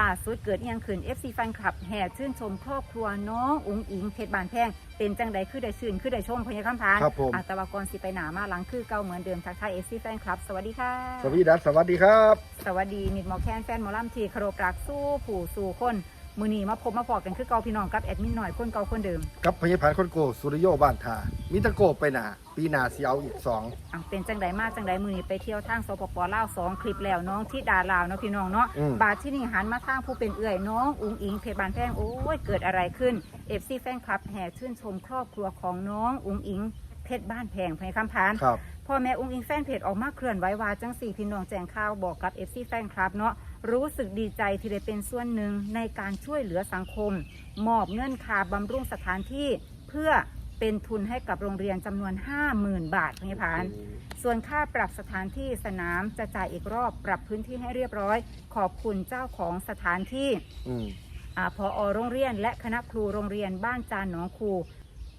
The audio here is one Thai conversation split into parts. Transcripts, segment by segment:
ล่าสุดเกิดอิหยังขึ้น FC แฟนคลับแห่ชื่นชมครอบครัวน้องอุ๋งอิงเพชรบานแพงเป็นจังใดคือได้ชื่นคือได้ชมพญาคำพานครับผมอะแตะวากรสิไปหนามาหลังคือเก่าเหมือนเดิมทักทาย FC แฟนคลับ สวัสดีค่ะ สวัสดีดัสสวัสดีครับ สวัสดีมิดหมอแคนแฟนหมอลำทีคารพรักสู้ผู้สู่คน มือนีมาพบมาพอกันคือเก่าพี่น้องกับแอดมินหน่อยคนเก่าคนเดิมกับพยาพานคนโกสุริโยบ้านทามิตรโกไปหนาปีหนาเสียวอีกสองอะเป็นจังใดมาจังใดมือนีไปเที่ยวทางสปปลาวสองคลิปแล้วน้องที่ดาลาวเนาะพี่น้องเนาะอืม บาทที่นี่หันมาทางผู้เป็นเอื่อยน้องอุ๋งอิงเพชรบานแพงโอ้ยเกิดอะไรขึ้นเอฟซีแฟนคลับแห่ชื่นชมครอบครัวของน้องอุ๋งอิงเพชรบ้านแพงพญคำพาน ครับ พ่อแม่อุ๋งอิงแฟนเพจออกมาเคลื่อนไหวว่าจังสี่พี่น้องแจ้งข่าวบอกกับเอฟซีแฟนคลับเนาะ รู้สึกดีใจที่ได้เป็นส่วนหนึ่งในการช่วยเหลือสังคม มอบเงินค่าบำรุงสถานที่เพื่อเป็นทุนให้กับโรงเรียนจำนวน 50,000 บาทพญพาน ส่วนค่าปรับสถานที่สนามจะจ่ายอีกรอบปรับพื้นที่ให้เรียบร้อย ขอบคุณเจ้าของสถานที่อืมอาพอโรงเรียน และคณะครูโรงเรียนบ้านจานหนองคู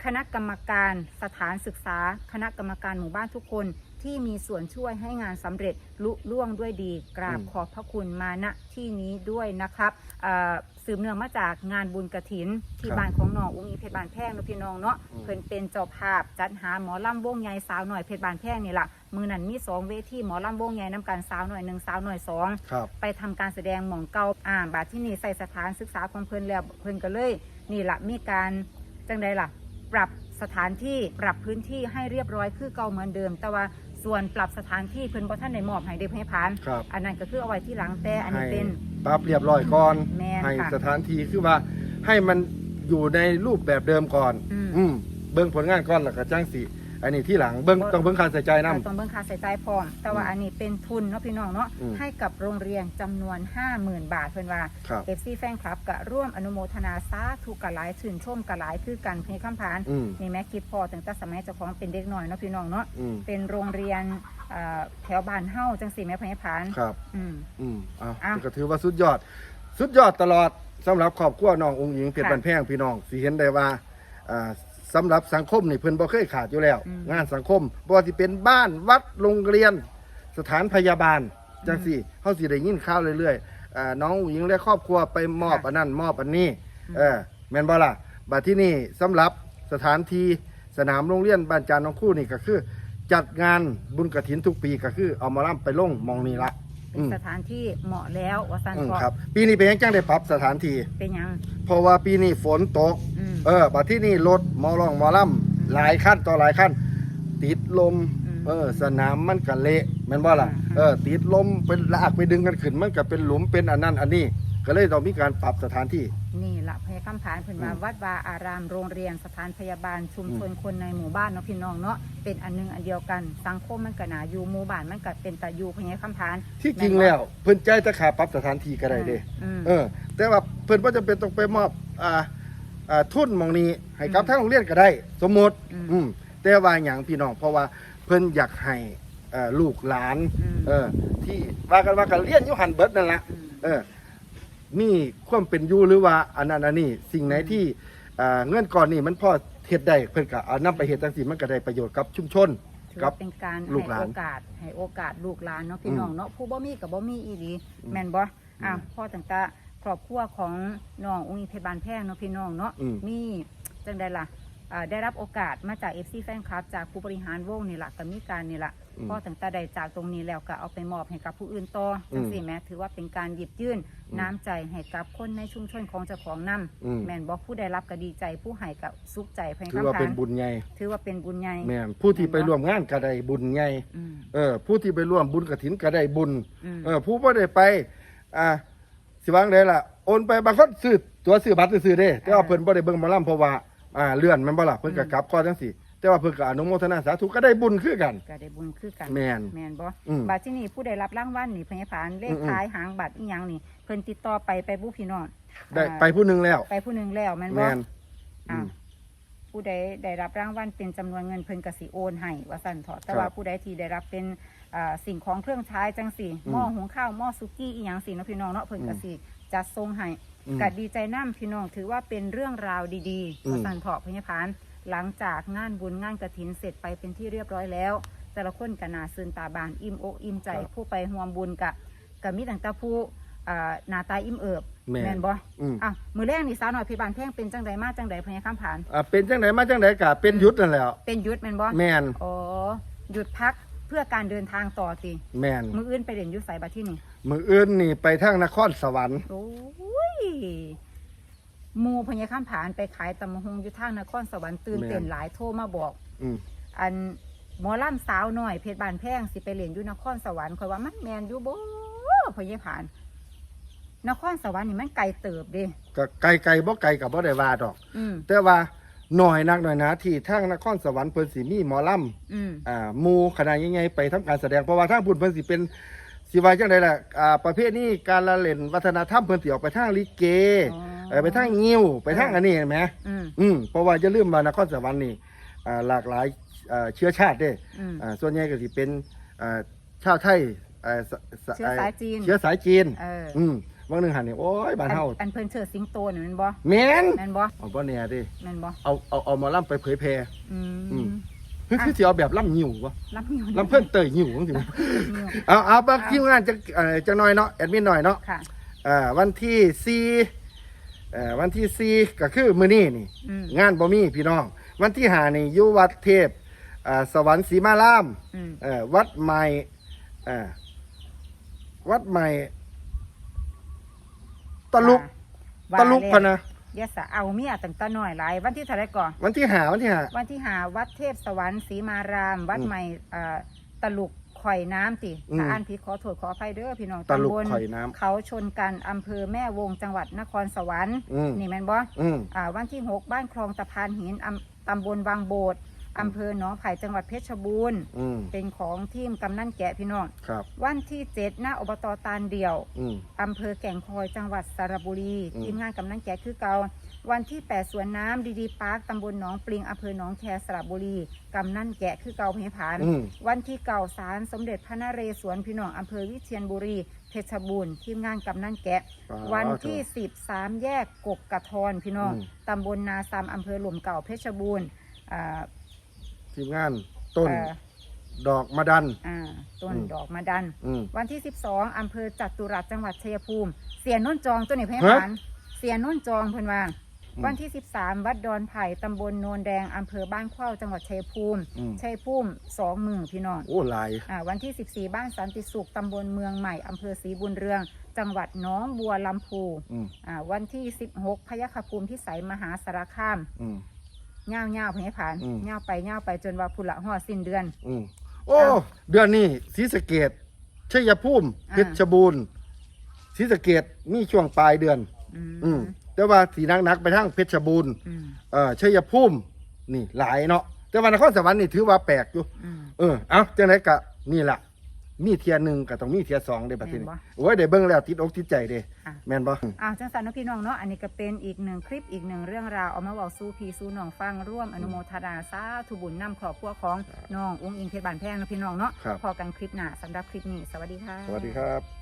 คณะกรรมการสถานศึกษา คณะกรรมการหมู่บ้านทุกคน ที่มีส่วนช่วยให้งานสำเร็จลุล่วงด้วยดีกราบอืม ขอบพระคุณมาณที่นี้ด้วยนะครับอ่าสืบเนื่องมาจากงานบุญกระถิน ที่บ้านของน้องอุ้งอิงเพชรบานแพงเนาะพี่น้องเนาะเพิ่นเป็นเจ้าภาพจัดหาหมอลำวงใหญ่สาวหน่อยเพชรบานแพงนี่ล่ะมือนั้นมีสองเวทีหมอลำวงใหญ่นำกันสาวหน่อยหนึ่งสาวหน่อยสอง ครับ ไปทำการแสดงหมองเก่าอ่าบาดที่นี่ใส่สถานศึกษาของเพิ่นแล้วเพิ่นก็เลย นี่ละมีการจังใดล่ะ ปรับสถานที่ปรับพื้นที่ให้เรียบร้อยคือเก่าเหมือนเดิม แต่ว่า ส่วนปรับสถานที่เพิ่นบ่ท่านได้มอบให้เด็กให้ผ่าน ครับ อันนั้นก็คือเอาไว้ที่หลังแต่อันนี้ให้เป็น ปรับเรียบร้อยก่อน แม่นให้ค่ะสถานที่คือว่า ให้มันอยู่ในรูปแบบเดิมก่อน อืม อืมเบิ้งผลงานก่อนแล้วก็จ้างสิ อันนี้ที่หลังเบิ้งต้องเบิ้งค่าใช้จ่ายนํต้องเบิ่งค่าใช้จ่ายพร้อม แต่ว่าอันนี้เป็นทุนเนาะพี่น้องเนาะ อืมให้กับโรงเรียนจำนวน 50,000 บาทเพิ่นว่า ครับเอฟซีแฟนคลับก็ร่วมอนุโมทนาสาธุกะหลายชื่นชมกะหลายคือกันเพคำพานอืมนี่แม่คิดพอตั้งแต่สมัยเจ้าของเป็นเด็กหน่อยเนาะพี่น้องเนาะ อืมเป็นโรงเรียนเอ่อแถวบ้านเฮ้าจังสีแม่พญพานครับ อืม อืมอะอะก็ถือว่าสุดยอด สุดยอดตลอดสำหรับครอบครัวน้ององค์หญิงเพชรค่ะ บันแพงพี่น้องสิเห็นได้ว่าอ่า สำหรับสังคมนี่เพิ่นบ่เคยขาดอยู่แล้ว อืม งานสังคมบ่ว่าสิเป็นบ้านวัดโรงเรียน สถานพยาบาลจังสี่เฮาสิได้ยินข่าวเรื่อยๆอ่าน้ององค์หญิงและครอบครัวไปมอบค่ะอันนั้นมอบอันนี้อืมเออแม่นบ่ล่ะบัดที่นี่สำหรับสถานที่สนามโรงเรียนบ้านจานน้องคู่นี่ก็คือ จัดงานบุญกฐินทุกปีก็คือเอาหมาล่ำไปลงหมองนี้ละ เป็นสถานที่เหมาะแล้วว่าสันอืมก็ครับ ปีนี้เป็นยังจังได้ปรับสถานที่ เป็นหยังเพราะว่าปีนี้ฝนตก อืม เออบัดที่นี่รถหมอลองหมอล่ำหลายขั้นต่อหลายขั้น ติดลม อืมเออ สนามมันก็เละแม่นบ่ล่ะ อืม เออ ติดลมเป็นลากไปดึงกันขึ้น มันก็เป็นหลุมเป็นอันนั้นอันนี้ ก็เลยต้องมีการปรับสถานที่ นี่ละพญคำผานเพิ่นว่าอืมวัดวาอารามโรงเรียนสถานพยาบาลชุมชนคนในหมู่บ้านเนาะพี่น้องเนาะเป็นอันหนึงอันเดียวกันสังคมมันก็หนาอยู่หมู่บ้านมันก็เป็นตะอยู่พญคำผานที่จริงแล้วเพิ่นใจายแตะขาปรับสถานที่ก็ได้เด้อืมเออ แต่ว่าเพิ่นบ่จำเป็นต้องไปมอบอ่าอ่าทุนหมองนี้ให้กับอืมทางโรงเรียนก็ได้ สมมุติอืมอืมแต่ว่าหยังพี่น้องเพราะว่าเพิ่นอยากให้เอ่อลูกหลานอืม เออที่ว่ากันว่ากันเรียนอยู่หันเบิดนั่นแหละอืม เออ มีความเป็นอยู่หรือว่าอันนั้นอันนี้สิ่งไหนที่อ่าเงื่อนก่อนนี่มันพอเฮ็ดได้เพิ่นก็เอานำไปเฮ็ดจังซี่มันก็ได้ประโยชน์กับชุมชนถือครับ ว่าเป็นการลูให้กหลานโอกาสให้โอกาสลูกหลานเนาะพี่น้องเนาะผู้บ่มีกับบ่มีอีหลีอืมแม่นบ่อะอืมพ่อตั้งแต่ครอบครัวของน้ององค์อิงเพชรบานแพงเนาะพี่น้องเนาะอืม มีจังไดล่ะอ่า ได้รับโอกาสมาจาก FC แฟนคลับ จากผู้บริหารวงนี่ล่ะก็มีการนี่ล่ะอืมพ่อตั้งแต่ได้จากตรงนี้แล้วก็เอาไปมอบให้กับผู้อื่นต่อจังซี่แหม้ถือว่าเป็นการหยิบยื่นอืมน้ำใจให้กับคนในชุมชนของเจ้าของนํอืมแม่นบ่ผู้ได้รับก็ดีใจผู้ให้ก็สุขใจเพิ่นถือว่าคำเป็นทานบุญใหญ่ถือว่าเป็นบุญใหญ่แม่นผู้ที่ไปร่วมงานก็ได้บุญใหญ่อืมเออผู้ที่ไปร่วมบุญกฐินก็ได้บุญอืมเออผู้บ่ได้ไปอ่าสิวางได้ล่ะโอนไปบางคนซื้อตัวซื้อบัตรซื้อๆเด้แต่ว่าเพิ่นบ่ได้เบิ่งหมาล่ำเพราะว่า อ่าเลื่อนแมันบ่ล่ะเพิ่นก็กลับข้อจังซี่ แต่ว่าเพิ่นก็อนุโมทนาสาธุก็ได้บุญคือกัน ก็ได้บุญคือกันแม่นแม่นบ่อืมบัตรที่นี่ผู้ได้รับรางวัลนี่พญาผานเลขอืม ท้ายหางบัตรอีหยังนี่ เพิ่นติดต่อไปไปผู้พี่น้องได้อ่าไปผู้หนึงแล้ว ไปผู้หนึงแล้วแม่นบ่แม่นอ่าอืมผู้ใดได้รับรางวัลเป็นจำนวนเงินเพิ่นก็สิโอนให้ว่าซั่นเถาะแต่ครับว่าผู้ใดที่ได้รับเป็นอ่าสิ่งของเครื่องใช้จังสี่อืมหม้อหุงข้าวหม้อซุกี้อีหยังสิเนาะพี่น้องเนาะเพิ่นก็อืมสิจัดส่งให้อืม ก็ดีใจนํพี่น้องถือว่าเป็นเรื่องราวดีอืๆมว่าซั่นเถาะพญาผานหลังจากงานบุญงานกฐินเสร็จไปเป็นที่เรียบร้อยแล้ว แต่ละคนก็น่าซื่นตาบานอิ่มอกอิ่มใจครับผู้ไปร่วมบุญกะก็มีตั้งแต่ผู้อ่าหน้าตาอิ่มเอิบแม่นนบ่อืมอะมือแรกนี่สาวหน่อยเพชรบานแพงเป็นจังใดมาจังใดพญาคำผานอ่าเป็นจังไดมาจังไดก็เป็นยุทธนั่นแหละเป็นหยุดแม่นบ่แม่นอ๋อหยุดพักเพื่อการเดินทางต่อติแม่นมืออื่นไปเรียนอยุไสบัดที่นี่มืออื่นนี่ไปทางนครสวรรค์โอ้ย หมูพญาคำผานไปขายตำมะฮงอยู่ทางนครสวรรค์ตื่นเต้นหลายโทรมาบอก อืม อันหมอล่ำสาวหน่อยเพชรบานแพงสิไปเรียนอยู่นครสวรรค์คอยว่ามันแมนอยู่บ่พญาผาน นครสวรรค์นี่มันไกลเติบเด้ก็ไกลไกลบ่ไกลกับบ่ได้ว่าดอก อืม แต่ว่าหน่อยนักหน่อยนะที่ทางนครสวรรค์เพิ่นสิมีหมอลำอืม อ่าหมู่คณะใหญ่ๆไปทำการแสดงเพราะว่าทางพุ่นเพิ่นสิเป็น สิว่าจังไดล่ะอ่าประเภทนี้การละเล่นวัฒนธรรมเพิ่นสิออกไปทางลิเกอ๋อ เออไปทางงิ้วไปทางอันนี้เห็นไหมอืม อืมเพราะว่าจะลืมว่านครสวรรค์นี่อ่าหลากหลายอ่าเชื้อชาติเด้อืม อ่าส่วนใหญ่ก็สิเป็นอ่าชาวไทยอ่าสสเชื้อสายจีน เชื้อสายจีนเอออืมบางหนึงหันนี่โอ้ยบ้านเฮาอันอันเพิ่นเชิดสิงโตนี่แม่นบ่แม่นแม่นบ่เอาบ่แน่เดิ แม่นบ่เอาเอาเอาหมาล่ำไปเผยแพร่ อือืมม คือคือสิเอาแบบล่ำหิววะรับนิ้วล่ำเพิ่นเตยหิวจังซี่นิ้วเอาเอาบักคิวงานจะเอ่อจะน้อยเนาะแอดมินหน่อยเนาะค่ะอ่าวันที่สี่เอ่อวันที่สี่ก็คือมื้อนี้นี่ อืม งานบ่มีพี่น้อง วันที่ห้านี่อยู่วัดเทพอ่าสวรรค์ศรีมาราม อืม เอ่อวัดใหม่อ่าวัดใหม่ตะลุก ว่าตะลุกแล้วพะนะ ยะสะเอาเมียตั้งแต่น้อยหลาย วันที่เท่าไหรก่อนวันที่ห้าวันที่ห้าวันที่หาวัดเทพสวรรค์ศรีมาราม วัดอืมใหม่อ่าตะลุกข่อยน้ำติอืมถ้าอ่านผิดขอโทษขออภัยเด้อพี่น้องตะลุกำบลข่อยน้ำเขาชนกันอำเภอแม่วงจังหวัดนครสวรรค์อืมนี่แม่นบ่อืมอ่าวันที่หกบ้านคลองตะพานหินอำตำบลบางโบด อำเภอหนองไผ่จังหวัดเพชรบูรณ์ อืมเป็นของทีมกำนันแกะพี่น้อง ครับ วันที่เจ็ดหน้าอบตตาลเดี่ยวอืม อำเภอแก่งคอยจังหวัดสระบุรี อืม ทีมงานกำนันแกะคือเกาวันที่8สวนน้ำดีดีปาร์คตำบลหนองปลิงอำเภอหนองแคสระบุรีกำนันแกะคือเกาเพผาน อืม วันที่เก่าสารสมเด็จพระนเรศวรพี่น้องอำเภอวิเชียรบุรีเพชรบูรณ์ทีมงานกำนันแกะวันที่10 3แยกกกกระทอนพี่น้องอืม ตำบลนาซามอำเภอหล่มเก่าเพชรบูรณ์อ่า ทีมงานต้น เอ่อดอกมะดัน อ่าต้นอืม ดอกมะดัน อืม วันที่ 12อำเภอจัตุรัสจังหวัดชัยภูมิ เสียนุ่นจองตัวนี้เพื่อนฮะผานเสียนุ่นจองเพื่อนว่าอืมวันที่ 13 วัดดอนไผ่ตำบลโนนแดงอำเภอบ้านเข้าจังหวัดชัยภูมิอืม ชัยภูมิสองหมื่นพี่น้องโอ้หลาย อ่าวันที่ 14 บ้านสันติสุขตำบลเมืองใหม่อำเภอศรีบุญเรือง จังหวัดหน้องบัวลำพูอืมอ่าวันที่ 16พยคฆภูมิพิสัยมหาสารคาม อืม เง่าเง่าเพื่อนผานอืม เง่าไปเง่าไปจนว่าพุนละหอดสิ้นเดือน อืมโอ้อ้าวเดือนนี้ศรีสะเกดชัยภูมิอ่า เพชรบูรณ์ศรีสะเกดมีช่วงปลายเดือน อืมอืมแต่ว่าสีนักนักๆไปทางเพชรบูรณ์อืมเอ่อชัยภูมินี่หลายเนาะแต่ว่านครสวรรค์นี่ถือว่าแปลกอยู่ อืม เออ เอาจังไหนกะนี่ล่ะ มีเทียหนึ่งก็ต้องมีเทียสองเด้บัดทีนี้แม่นบ่โอ้ยได้เบิ่งแล้วติดอกติดใจเด้อะ แม่นบ่ อ้าวจังสันเนาะพี่น้องเนาะอันนี้ก็เป็นอีกหนึ่งคลิปอีกหนึ่งเรื่องราวเอามาเว้าสู้พี่สู้น้องฟังร่วมอนุโมทนาสาธุบุญนำครอบครัวของน้องอุ้งอิงเพชรบานแพงเนาะพี่น้องเนาะครับ พอกันคลิปหน้าสำหรับคลิปนี้สวัสดีค่ะ สวัสดีครับ